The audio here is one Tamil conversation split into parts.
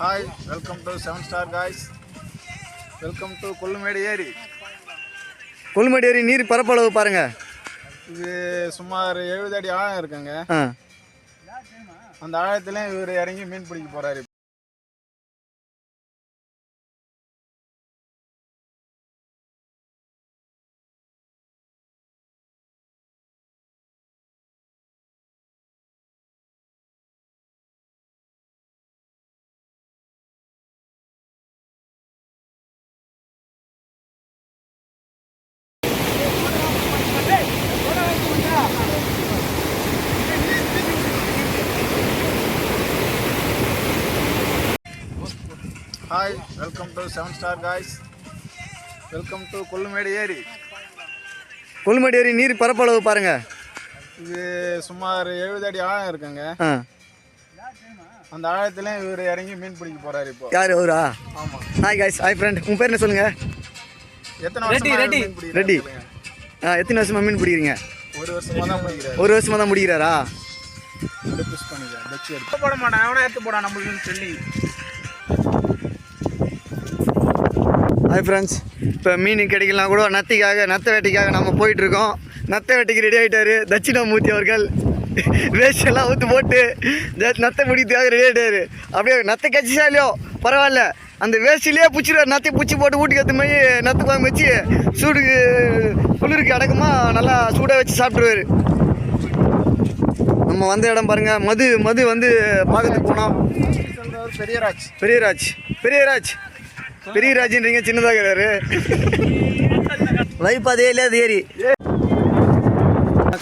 Hi welcome to seven star guys welcome to Kollumedu ஏரி கொல்லுமடி ஏரி நீர் பரப்பளவு பாருங்க. இது சுமார் எழுபது அடி ஆழம் இருக்குங்க. அந்த ஆழத்துலேயும் இவர் இறங்கி மீன் பிடிக்க போறாரு hi welcome to seven star guys welcome to Kollumedu ஏரி கொல்லுமடி ஏரி நீர் பரப்பளவு பாருங்க. இது சுமார் எழுபது அடி ஆழம் இருக்குங்க. அந்த ஆழத்துலேயும் இவர் இறங்கி மீன் பிடிக்க போறாரு இப்போ. யார் அவரா? ஆமாம் ஹாய் காய்ஸ் ஹாய் ஃப்ரெண்ட் உங்கள் பேர் என்ன சொல்லுங்கள் எத்தனை வருஷமா இவர் பிடிக்கிறாரு சொல்லுங்க? ஆ எத்தனை வருஷமா மீன் பிடிக்கிறீங்க? ஒரு வருஷமா தான் பிடிக்கிறாரு. ஒரு வருஷமா தான் எடுத்து போட மாட்டான். அவனை எடுத்து போடா நம்மளுக்கு சொல்லி. ஹாய் ஃப்ரெண்ட்ஸ் இப்போ மீன் கிடைக்கலாம் கூட நத்திக்காக நத்த வேட்டைக்காக நம்ம போயிட்டுருக்கோம். நத்த வேட்டைக்கு ரெடி ஆகிட்டாரு தட்சிணாமூர்த்தி அவர்கள். வேஸ்ட் எல்லாம் ஊற்று போட்டு நத்தை பிடிக்கிறதுக்காக ரெடி ஆகிட்டாரு அப்படியே நத்தை கட்சிச்சா இல்லையோ? பரவாயில்ல. அந்த வேஸ்டிலேயே பிடிச்சிருவார். நத்தை பிடிச்சி போட்டு வீட்டுக்கு எடுத்து போய் நத்து குழம்பு வச்சு சூடுக்கு குளிருக்கு அடக்கமா நல்லா சூடாக வச்சு சாப்பிட்ருவாரு நம்ம வந்த இடம் பாருங்க. மது மது வந்து பார்க்கறதுக்கு போனோம். சொல்றவர் பெரியராஜ். பெரியராஜ். பெரியராஜ் பெரியராஜ்ன்றீங்க சின்னதாகிறாரு வைப்பாதே இல்லையா அது ஏரி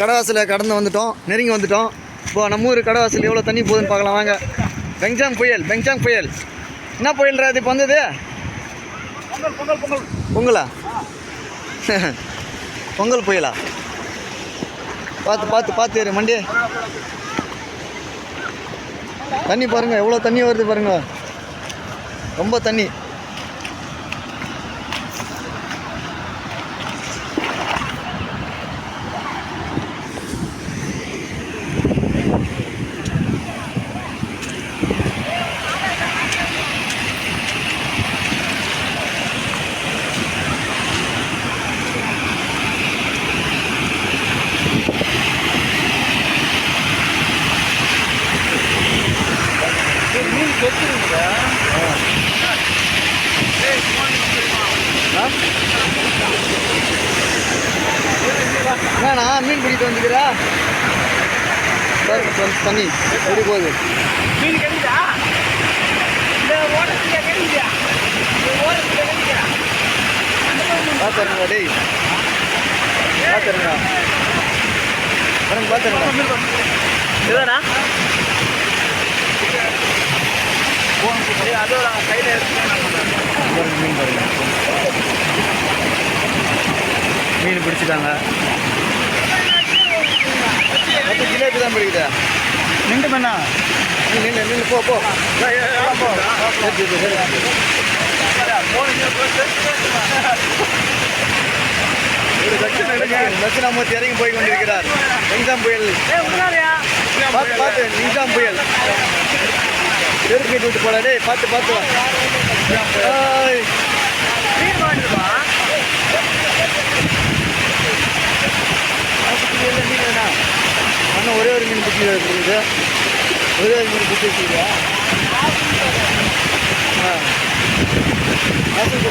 கடவாசலை கடந்து வந்துட்டோம் நெருங்கி வந்துட்டோம். இப்போ நம்ம ஊர் கடவாசல் எவ்வளோ தண்ணி போகுதுன்னு பார்க்கலாம் வாங்க. பெங்சாங் புயல் பெங்சாங் புயல். என்ன புயல்ரா இது இப்போ வந்தது? பொங்கலா? பொங்கல் புயலா? பார்த்து பார்த்து பார்த்து ஏறு மண்டி தண்ணி பாருங்க எவ்வளோ தண்ணி வருது பாருங்க. ரொம்ப தண்ணி. என்னண்ணா மீன் பிடிக்கிட்டு வந்துக்கிறா தண்ணி எப்படி போகுது மீன் கிடைக்குதா இந்த ஓட்டத்துல கிடைக்குதா இந்த ஓட்டத்துல கிடைக்குதா பார்த்துருங்க டேய் பார்த்துருங்க பாருங்க பார்த்துருங்க இதுதானா அதோட கையில மீன் பாருங்க மீன் பிடிச்சிட்டாங்க. மொத்தம் ஜிலேபி தான் பிடிக்குதா நின்று பண்ணா நீ நின்று நின்று போ போ சரி, ஒரு தட்சிணாமூர்த்தி இறங்கி போய் கொண்டிருக்கிறார் நிஜாம் புயல் பார்த்து புயல் செருப்பு கட்டி விட்டு போடா டேய் பார்த்து பார்த்து வா. ஏய், மீன் வாங்கிடுவா அண்ணா ஒரே ஒரு மீன் பிடிச்சி இருக்குது ஒரே ஒரு மீன் பிடிச்சி வச்சுருக்கா ஆ. மாசம்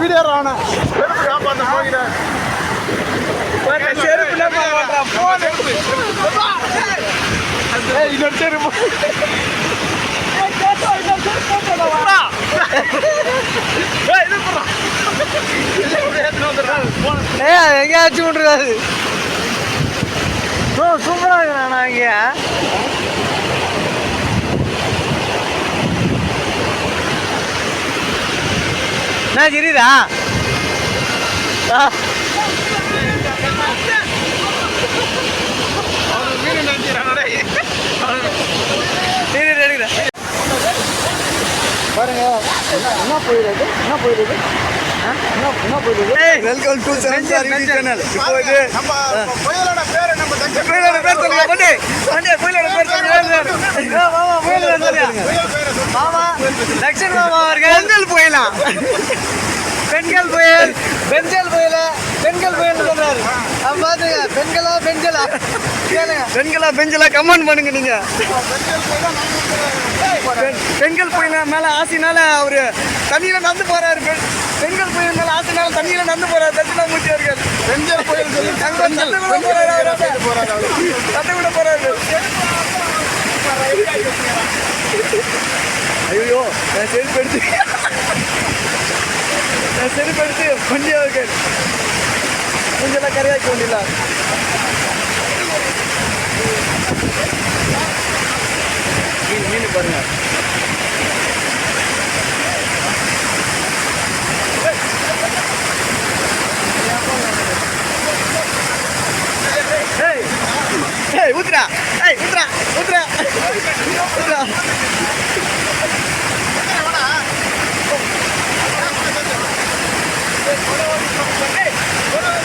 வீடியோ காப்பாற்ற போகிறேன் இன்னொரு செருப்பு. எங்கேயாச்சும் விட்டுருக்காது சூப்பராக இருக்கிறாண்ணா இங்கே. என்ன தெரியுதா? பாருங்க என்ன போயிருக்கு என்ன போயிடுது என்ன போயிடுது வெல்கம் டு செவன் சேனல் இப்போ இது நம்ம புயலோட பேரை நம்ம புயலோட பேர் சொல்லுங்க பண்டி பண்டி புயலோட பேர் சொல்லுங்க மாமா புயலோட சொல்லுங்க. மாமா அவர்கள். புயலாம் பெண்கள் புயல் பெண்கள் புயல? பெண்கள் புயல் சொல்றாரு. பாத்துங்க. பெண்களா பெண்களா? பெண்களா பெண்களா கமெண்ட் பண்ணுங்க நீங்க. பெண்- பெண்கள் புயல மேல ஆசைனால அவரு தண்ணியில நடந்து போறாரு. பெண்- பெண்கள் புயல் மேல ஆசைனால தண்ணியில நடந்து போறாரு. தட்சிணாமூர்த்தி அவர்கள். பெண்கள் புயல் சொல்லி கூட போறாரு. போறாரு. ஐயோ நான் செருப்பு எடுத்து நான் செருப்பு எடுத்து வண்டி கொஞ்சம் கரையாக்க வேண்டியல மீன் மீன் பாருங்க. ஏய் ஏய் ஊத்துடா. ஏய் ஊத்துடா.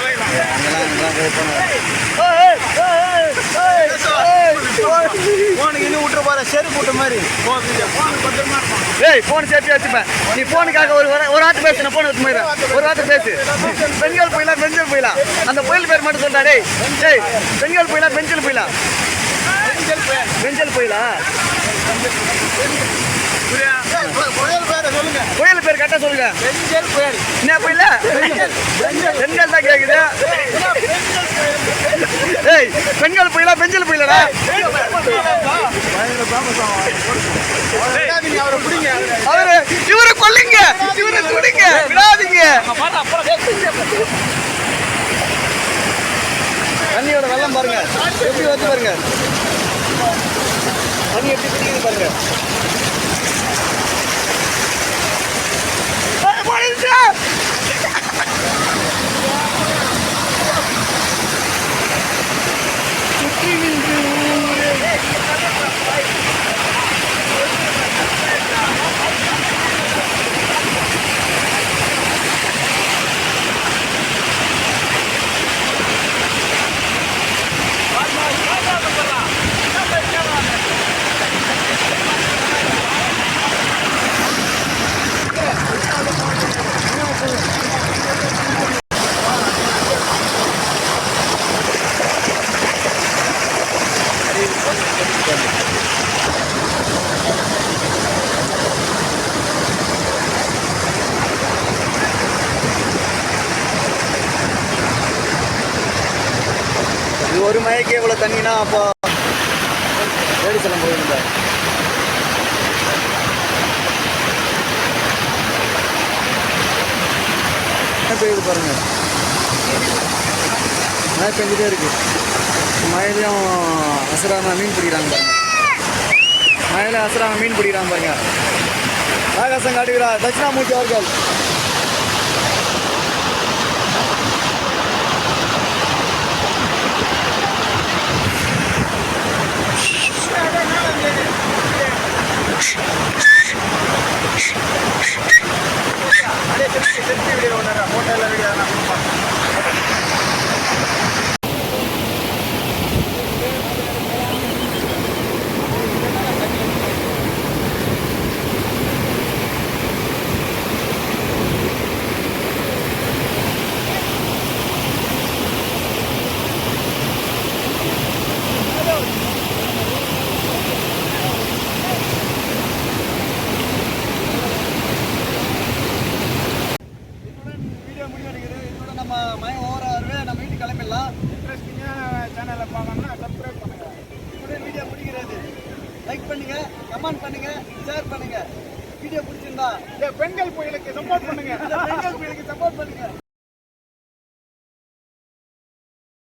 போய் பண்ணுங்க. ஏய், ஏய், ஏய், ஏய், ஏய், ஏய். போனுக்கு இன்னும் விட்டுற போற செரு கூட்ட மாதிரி. ஏய் போன் சேர்த்து வச்சுப்பேன் நீ போனுக்காக ஒரு ஒரு வார்த்தை பேசு நான் போன் போயிடுறேன் ஒரு வார்த்தை பேசு பெண்கள் புயலா பெண்கள் புயலா அந்த புயல் பேர் மட்டும் சொல்றா டேய் பெண்கள் புயலா பெஞ்சல் புயலா பெஞ்சல் புயலா. புரியா? புயல்? புயல் பேரை சொல்லுங்க. புயல் பேர் கரெக்டா சொல்லுங்க. பெண்கள் புயல். என்ன புயல? பெண்கள் தான் கேக்குது. ஏய் பெண்கள் புயலா பெஞ்சல் புயலடா? அவரை பிடிங்க. அவரு இவரை கொல்லுங்க. இவரை சுடுங்க விடாதீங்க. தண்ணியோட வெள்ளம் பாருங்க. எப்படி வந்து பாருங்க. தண்ணி எப்படி பிடிக்குது பாருங்க. இது ஒரு மழைக்கு எவ்வளோ தண்ணினா அப்போ வேடிச்சலம் போயிருந்தா மழை பெய்யுது பாருங்க? மழை பெஞ்சிட்டே இருக்கு. மயிலையும் அசுராம மீன் பிடிக்கிறாங்க பாருங்க. மழையில அசுராம மீன் பிடிக்கிறாங்க பாருங்க. ஆகாசம் காட்டுகிறார் தட்சிணாமூர்த்தி அவர்கள்.